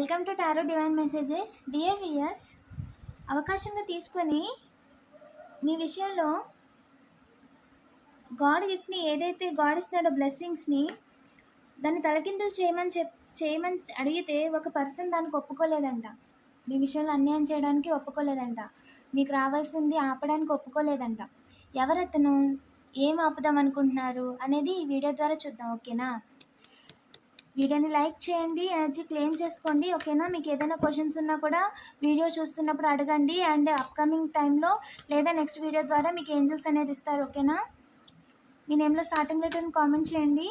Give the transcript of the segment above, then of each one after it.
Welcome to tarot divine messages. Dear viewers అవకాశంగా తీసుకొని మీ విషయంలో గాడ్ గిఫ్ట్ని ఏదైతే గాడ్ ఇస్తున్నాడో బ్లెస్సింగ్స్ని దాన్ని తలకిందులు చేయమని చెప్ చేయమని అడిగితే ఒక పర్సన్ దానికి ఒప్పుకోలేదంట. మీ విషయంలో అన్యాయం చేయడానికి ఒప్పుకోలేదంట. మీకు రావాల్సింది ఆపడానికి ఒప్పుకోలేదంట. ఎవరతను ఏం ఆపుదాం అనుకుంటున్నారు? అనేది ఈ వీడియో ద్వారా చూద్దాం ఓకేనా? వీడియోని లైక్ చేయండి ఎనర్జీ క్లెయిమ్ చేసుకోండి ఓకేనా? మీకు ఏదైనా క్వశ్చన్స్ ఉన్నా కూడా వీడియో చూస్తున్నప్పుడు అడగండి అండ్ అప్కమింగ్ టైంలో లేదా నెక్స్ట్ వీడియో ద్వారా మీకు ఏంజిల్స్ అనేది ఇస్తారు ఓకేనా? మీ నేమ్లో స్టార్టింగ్ లెటర్ని కామెంట్ చేయండి.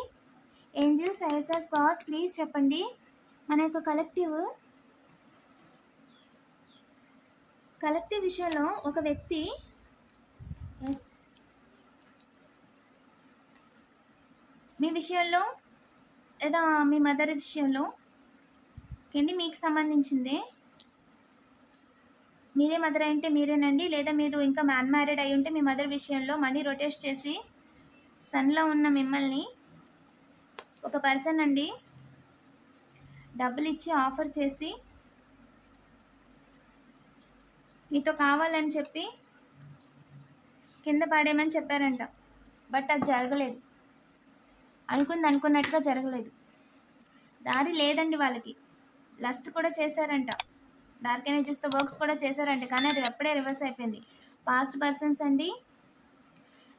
ఏంజిల్స్ ఐఎస్ఎఫ్ గాడ్స్ ప్లీజ్ చెప్పండి. మన యొక్క కలెక్టివ్ కలెక్టివ్ విషయంలో ఒక వ్యక్తి ఎస్ మీ విషయంలో లేదా మీ మదర్ విషయంలో? ఓకేండి మీకు సంబంధించిందే? మీరే మదర్ అంటే మీరేనండి? లేదా మీరు ఇంకా మ్యాన్ మ్యారీడ్ అయి ఉంటే మీ మదర్ విషయంలో మనీ రొటేట్ చేసి సన్లో ఉన్న మిమ్మల్ని ఒక పర్సన్ అండి డబ్బులు ఇచ్చి ఆఫర్ చేసి మీతో కావాలని చెప్పి కింద పడేయమని చెప్పారంట. బట్ అది జరగలేదు. అనుకుంది అనుకున్నట్టుగా జరగలేదు. దారి లేదండి వాళ్ళకి. లస్ట్ కూడా చేశారంట. డార్క్ ఎనర్జీస్తో వర్క్స్ కూడా చేశారంట. కానీ అది ఎప్పుడే రివర్స్ అయిపోయింది. పాస్ట్ పర్సన్స్ అండి.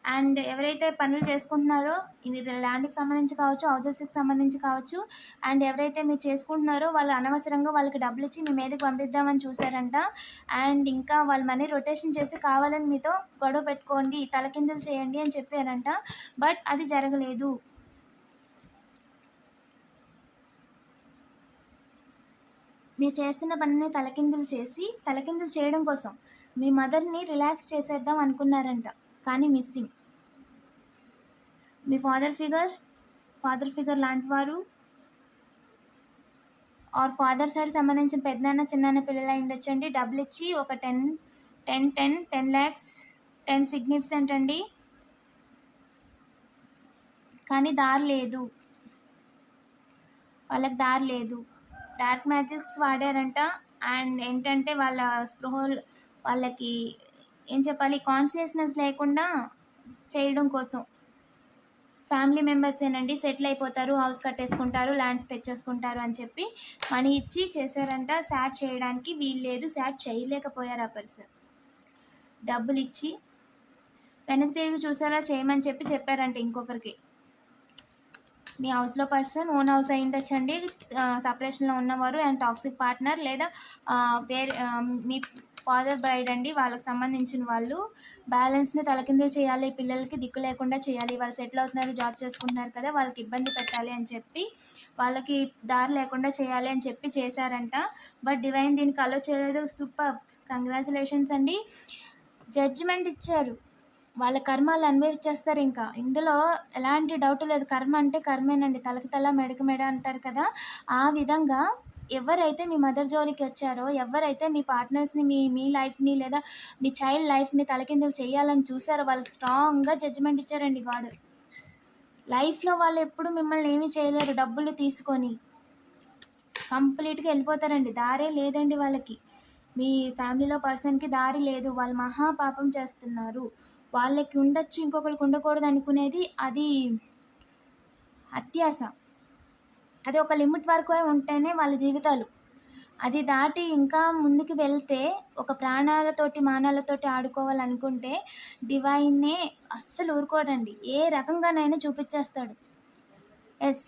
అండ్ ఎవరైతే పనులు చేసుకుంటున్నారో ఇది ల్యాండ్కి సంబంధించి కావచ్చు హౌజెస్కి సంబంధించి కావచ్చు అండ్ ఎవరైతే మీరు చేసుకుంటున్నారో వాళ్ళు అనవసరంగా వాళ్ళకి డబ్బులు ఇచ్చి మీ మీదకి పంపిద్దామని చూసారంట అండ్ ఇంకా వాళ్ళ మనీ రొటేషన్ చేసి కావాలని మీతో గొడవ పెట్టుకోండి తలకిందులు చేయండి అని చెప్పారంట. బట్ అది జరగలేదు. మీరు చేస్తున్న పనిని తలకిందులు చేసి తలకిందులు చేయడం కోసం మీ మదర్ని రిలాక్స్ చేసేద్దాం అనుకున్నారంట. కానీ మిస్సింగ్. మీ ఫాదర్ ఫిగర్ ఫాదర్ ఫిగర్ లాంటి వారు ఆర్ ఫాదర్ సైడ్ సంబంధించిన పెద్దనాన్న చిన్నాన్న పిల్లలు అయి ఉండొచ్చండి. డబ్బులు ఇచ్చి ఒక ten ten ten ten lakhs ten significant అండి. కానీ దారి లేదు. వాళ్ళకి దారి లేదు. Dark magics వాడారంట. అండ్ ఏంటంటే వాళ్ళ స్పృహ వాళ్ళకి ఏం చెప్పాలి కాన్షియస్నెస్ లేకుండా చేయడం కోసం. ఫ్యామిలీ మెంబర్స్ ఏనండి సెటిల్ అయిపోతారు హౌస్ కట్టేసుకుంటారు ల్యాండ్స్ తెచ్చేసుకుంటారు అని చెప్పి మనీ ఇచ్చి చేశారంట. శాట్ చేయడానికి వీలు లేదు శాట్ చేయలేకపోయారు ఆ పర్సన్ డబ్బులు ఇచ్చి వెనక్కి తిరిగి చూసేలా చేయమని చెప్పి చెప్పారంట ఇంకొకరికి. మీ హౌస్లో పర్సన్ ఓన్ హౌస్ అయి ఉండొచ్చండి. సపరేషన్లో ఉన్నవారు అండ్ టాక్సిక్ పార్ట్నర్ లేదా వేరే మీ ఫాదర్ బ్రైడ్ అండి వాళ్ళకి సంబంధించిన వాళ్ళు. బ్యాలెన్స్ని తలకిందులు చేయాలి పిల్లలకి దిక్కు లేకుండా చేయాలి. వాళ్ళు సెటిల్ అవుతున్నారు జాబ్ చేసుకుంటున్నారు కదా వాళ్ళకి ఇబ్బంది పెట్టాలి అని చెప్పి వాళ్ళకి దారి లేకుండా చేయాలి అని చెప్పి చేశారంట. బట్ డివైన్ దీనికి అలో చేయలేదు. సూపర్! కంగ్రాచులేషన్స్ అండి. జడ్జిమెంట్ ఇచ్చారు. వాళ్ళ కర్మాలు అనుభవించేస్తారు ఇంకా. ఇందులో ఎలాంటి డౌట్ లేదు. కర్మ అంటే కర్మేనండి. తలకి తల మెడకి మెడ అంటారు కదా. ఆ విధంగా ఎవరైతే మీ మదర్ జోలికి వచ్చారో ఎవరైతే మీ పార్ట్నర్స్ని మీ మీ లైఫ్ని లేదా మీ చైల్డ్ లైఫ్ని తలకిందులు చేయాలని చూసారో వాళ్ళకి స్ట్రాంగ్గా జడ్జిమెంట్ ఇచ్చారండి గాడ్. లైఫ్లో వాళ్ళు ఎప్పుడు మిమ్మల్ని ఏమీ చేయలేరు. డబ్బులు తీసుకొని కంప్లీట్గా వెళ్ళిపోతారండి. దారే లేదండి వాళ్ళకి. మీ ఫ్యామిలీలో పర్సన్కి దారి లేదు. వాళ్ళు మహా పాపం చేస్తున్నారు. వాళ్ళకి ఉండొచ్చు ఇంకొకరికి ఉండకూడదు అనుకునేది అది అత్యాస అది ఒక లిమిట్ వరకు ఉంటేనే వాళ్ళ జీవితాలు. అది దాటి ఇంకా ముందుకు వెళ్తే ఒక ప్రాణాలతోటి మానాలతోటి ఆడుకోవాలనుకుంటే డివైన్నే అస్సలు ఊరుకోడండి. ఏ రకంగానైనా చూపించేస్తాడు. ఎస్.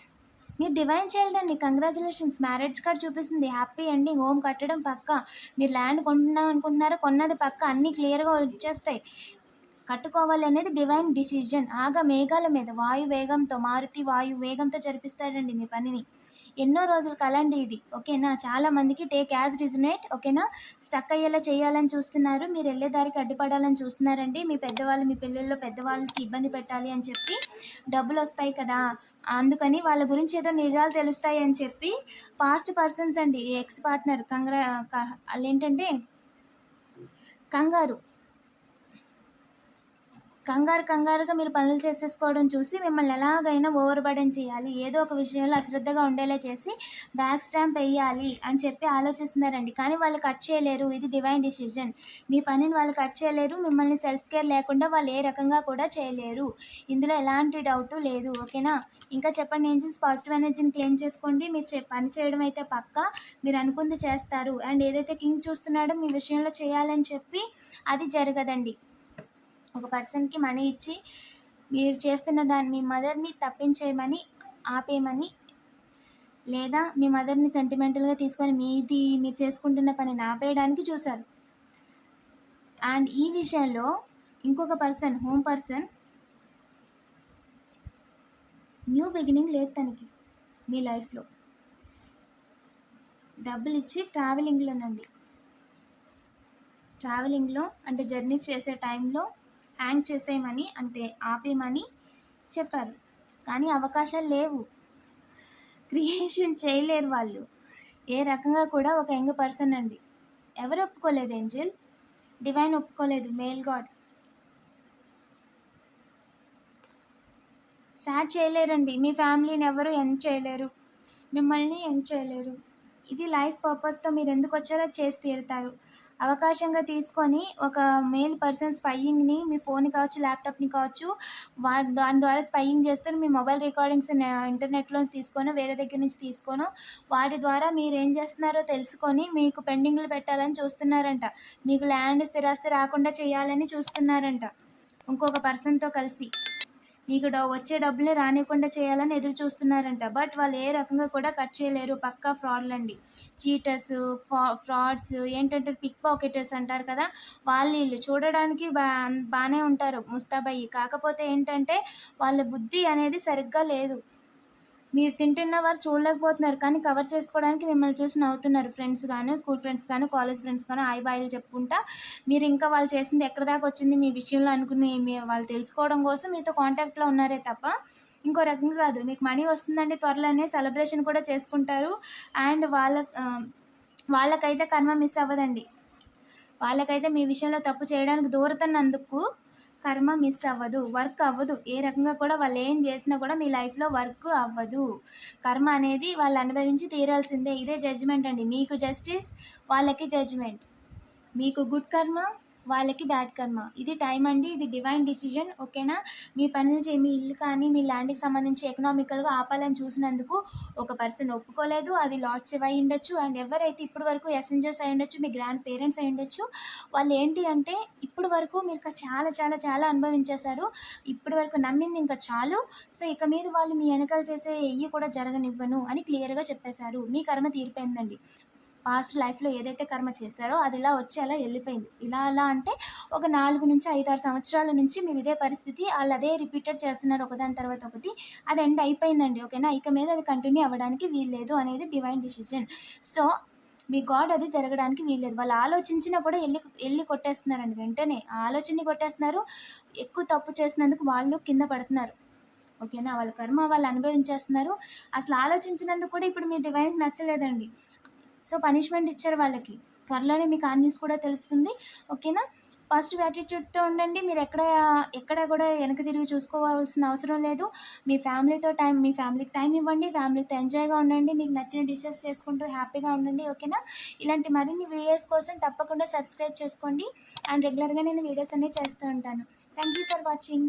మీరు డివైన్ చైల్డ్ అండి కంగ్రాచులేషన్స్. మ్యారేజ్ కార్డ్ చూపిస్తుంది. Happy ending. హోమ్ కట్టడం పక్క. మీరు ల్యాండ్ కొంటున్నాం అనుకుంటున్నారో కొన్నది పక్క. అన్నీ క్లియర్గా వచ్చేస్తాయి. కట్టుకోవాలి అనేది డివైన్ డిసిజన్ ఆగ మేఘాల మీద వాయు వేగంతో మారుతి వాయు వేగంతో జరిపిస్తాడండి మీ పనిని. ఎన్నో రోజులు కలండి ఇది ఓకేనా? చాలా మందికి టేక్ యాజ్ రిజనేట్ ఓకేనా? స్టక్ అయ్యేలా చేయాలని చూస్తున్నారు. మీరు వెళ్ళే దారికి అడ్డుపడాలని చూస్తున్నారండి. మీ పెద్దవాళ్ళు మీ పిల్లల్లో పెద్దవాళ్ళకి ఇబ్బంది పెట్టాలి అని చెప్పి డబ్బులు వస్తాయి కదా? అందుకని వాళ్ళ గురించి ఏదో నిజాలు తెలుస్తాయి అని చెప్పి పాస్ట్ పర్సన్స్ అండి ఎక్స్ పార్ట్నర్ కంగ్రా వాళ్ళు ఏంటంటే కంగారు. కంగారు కంగారుగా మీరు పనులు చేసేసుకోవడం చూసి మిమ్మల్ని ఎలాగైనా ఓవర్ బర్డెన్ చేయాలి ఏదో ఒక విషయంలో అశ్రద్ధగా ఉండేలా చేసి బ్యాక్ స్టాంప్ వేయాలి అని చెప్పి ఆలోచిస్తున్నారండి. కానీ వాళ్ళు కట్ చేయలేరు ఇది డివైన్ డిసిజన్. మీ పనిని వాళ్ళు కట్ చేయలేరు మిమ్మల్ని సెల్ఫ్ కేర్ లేకుండా వాళ్ళు ఏ రకంగా కూడా చేయలేరు. ఇందులో ఎలాంటి డౌట్ లేదు ఓకేనా? ఇంకా చెప్పండి ఏంజిల్స్ పాజిటివ్ ఎనర్జీని క్లెయిమ్ చేసుకోండి. మీరు పని చేయడం అయితే పక్క మీరు అనుకుంది చేస్తారు. అండ్ ఏదైతే కింగ్ చూస్తున్నాడో మీ విషయంలో చేయాలని చెప్పి అది జరగదండి. ఒక పర్సన్కి మనీ ఇచ్చి మీరు చేస్తున్న దాన్ని మీ మదర్ని తప్పించేయమని ఆపేయమని లేదా మీ మదర్ని సెంటిమెంటల్గా తీసుకొని మీది మీరు చేసుకుంటున్న పనిని ఆపేయడానికి చూశారు. అండ్ ఈ విషయంలో ఇంకొక person home person new beginning లేదు తనకి మీ లైఫ్లో. డబ్బులు ఇచ్చి ట్రావెలింగ్లోనండి ట్రావెలింగ్లో అంటే జర్నీస్ చేసే టైంలో హ్యాంగ్ చేసేయమని అంటే ఆపేయమని చెప్పారు. కానీ అవకాశాలు లేవు. క్రియేషన్ చేయలేరు వాళ్ళు. ఏ రకంగా కూడా ఒక యంగ్ పర్సన్ అండి. ఎవరు ఒప్పుకోలేదు ఏంజల్? డివైన్ ఒప్పుకోలేదు. Male god. సాడ్ చేయలేరండి. మీ ఫ్యామిలీని ఎవరు ఎండ్ చేయలేరు. మిమ్మల్ని ఎండ్ చేయలేరు. ఇది లైఫ్ పర్పస్తో మీరు ఎందుకు వచ్చారో చేసి తీరుతారు. అవకాశంగా తీసుకొని ఒక మేల్ పర్సన్ స్పైయింగ్ని మీ ఫోన్ కావచ్చు ల్యాప్టాప్ని కావచ్చు వా దాని ద్వారా స్పైయింగ్ చేస్తారు మీ మొబైల్ రికార్డింగ్స్ ఇంటర్నెట్లో తీసుకొని వేరే దగ్గర నుంచి తీసుకోను వాటి ద్వారా మీరు ఏం చేస్తున్నారో తెలుసుకొని మీకు పెండింగ్లు పెట్టాలని చూస్తున్నారంట. మీకు ల్యాండ్ స్థిరాస్తి రాకుండా చేయాలని చూస్తున్నారంట. ఇంకొక పర్సన్తో కలిసి. మీకు వచ్చే డబ్బులే రానివ్వకుండా చేయాలని ఎదురు చూస్తున్నారంట. బట్ వాళ్ళు ఏ రకంగా కూడా కట్ చేయలేరు. పక్కా ఫ్రాడ్లు అండి. చీటర్స్ ఫ్రాడ్స్ ఏంటంటే పిక్ పాకెటర్స్ అంటారు కదా వాళ్ళు వీళ్ళు చూడడానికి బా బాగానే ఉంటారు ముస్తాబయ్యి. కాకపోతే ఏంటంటే వాళ్ళ బుద్ధి అనేది సరిగ్గా లేదు. మీరు తింటున్న వారు చూడలేకపోతున్నారు కానీ కవర్ చేసుకోవడానికి మిమ్మల్ని చూసి నవ్వుతున్నారు ఫ్రెండ్స్ కానీ స్కూల్ ఫ్రెండ్స్ కానీ కాలేజ్ ఫ్రెండ్స్ కానీ ఆయి బాయిలు చెప్పుకుంటా. మీరు ఇంకా వాళ్ళు చేసింది ఎక్కడ దాకా వచ్చింది మీ విషయంలో అనుకుని మీ వాళ్ళు తెలుసుకోవడం కోసం మీతో కాంటాక్ట్లో ఉన్నారే తప్ప ఇంకో రకంగా కాదు. మీకు మనీ వస్తుందండి త్వరలోనే సెలబ్రేషన్ కూడా చేసుకుంటారు. అండ్ వాళ్ళ వాళ్ళకైతే కర్మ మిస్ అవ్వదండి. వాళ్ళకైతే మీ విషయంలో తప్పు చేయడానికి దూరతన్నందుకు కర్మ మిస్ అవ్వదు వర్క్ అవ్వదు. ఏ రకంగా కూడా వాళ్ళు ఏం చేసినా కూడా మీ లైఫ్లో వర్క్ అవ్వదు. కర్మ అనేది వాళ్ళు అనుభవించి తీరాల్సిందే. ఇదే జడ్జిమెంట్ అండి. మీకు జస్టిస్ వాళ్ళకి జడ్జిమెంట్ మీకు గుడ్ కర్మ వాళ్ళకి బ్యాడ్ కర్మ. ఇది టైం అండి ఇది డివైన్ డిసిజన్ ఓకేనా? మీ పనులు చే మీ ఇల్లు కానీ మీ ల్యాండ్కి సంబంధించి ఎకనామికల్గా ఆపాలని చూసినందుకు ఒక పర్సన్ ఒప్పుకోలేదు. అది లార్డ్స్ అయి ఉండొచ్చు. అండ్ ఎవరైతే ఇప్పటి వరకు ఎసెంజర్స్ అయి ఉండొచ్చు మీ గ్రాండ్ పేరెంట్స్ అయి ఉండొచ్చు వాళ్ళు ఏంటి అంటే ఇప్పటి వరకు మీరు ఇంకా చాలా చాలా చాలా అనుభవించేశారు. ఇప్పటి వరకు నమ్మింది ఇంకా చాలు. సో ఇక మీద వాళ్ళు మీ వెనకాల చేసే ఎయ్యి కూడా జరగనివ్వను అని క్లియర్గా చెప్పేశారు. మీ కర్మ తీరిపోయిందండి. పాస్ట్ లైఫ్లో ఏదైతే కర్మ చేశారో అది ఇలా వచ్చి అలా వెళ్ళిపోయింది. ఇలా అలా అంటే ఒక నాలుగు నుంచి ఐదారు ఆరు సంవత్సరాల నుంచి మీరు ఇదే పరిస్థితి వాళ్ళు అదే రిపీటెడ్ చేస్తున్నారు ఒకదాని తర్వాత ఒకటి అది ఎండ్ అయిపోయిందండి ఓకేనా? ఇక మీద అది కంటిన్యూ అవ్వడానికి వీల్లేదు అనేది డివైన్ డిసిజన్ సో మీ గాడ్ అది జరగడానికి వీల్లేదు. వాళ్ళు ఆలోచించినా కూడా వెళ్ళి వెళ్ళి కొట్టేస్తున్నారండి వెంటనే. ఆలోచనని కొట్టేస్తున్నారు ఎక్కువ తప్పు చేసినందుకు వాళ్ళు కింద పడుతున్నారు. ఓకేనా? వాళ్ళ కర్మ వాళ్ళు అనుభవించేస్తున్నారు. అసలు ఆలోచించినందుకు కూడా ఇప్పుడు మీ డివైన్కి నచ్చలేదండి. సో పనిష్మెంట్ ఇచ్చారు వాళ్ళకి. త్వరలోనే మీకు ఆ న్యూస్ కూడా తెలుస్తుంది. ఓకేనా? పాజిటివ్ యాటిట్యూడ్తో ఉండండి. మీరు ఎక్కడ ఎక్కడ కూడా వెనక తిరిగి చూసుకోవాల్సిన అవసరం లేదు. మీ ఫ్యామిలీతో టైం మీ ఫ్యామిలీకి టైం ఇవ్వండి. ఫ్యామిలీతో ఎంజాయ్గా ఉండండి. మీకు నచ్చిన డిషెస్ చేసుకుంటూ హ్యాపీగా ఉండండి. ఓకేనా? ఇలాంటి మరిన్ని వీడియోస్ కోసం తప్పకుండా సబ్స్క్రైబ్ చేసుకోండి. అండ్ రెగ్యులర్గా నేను వీడియోస్ అన్నీ చేస్తూ ఉంటాను. Thank you for watching.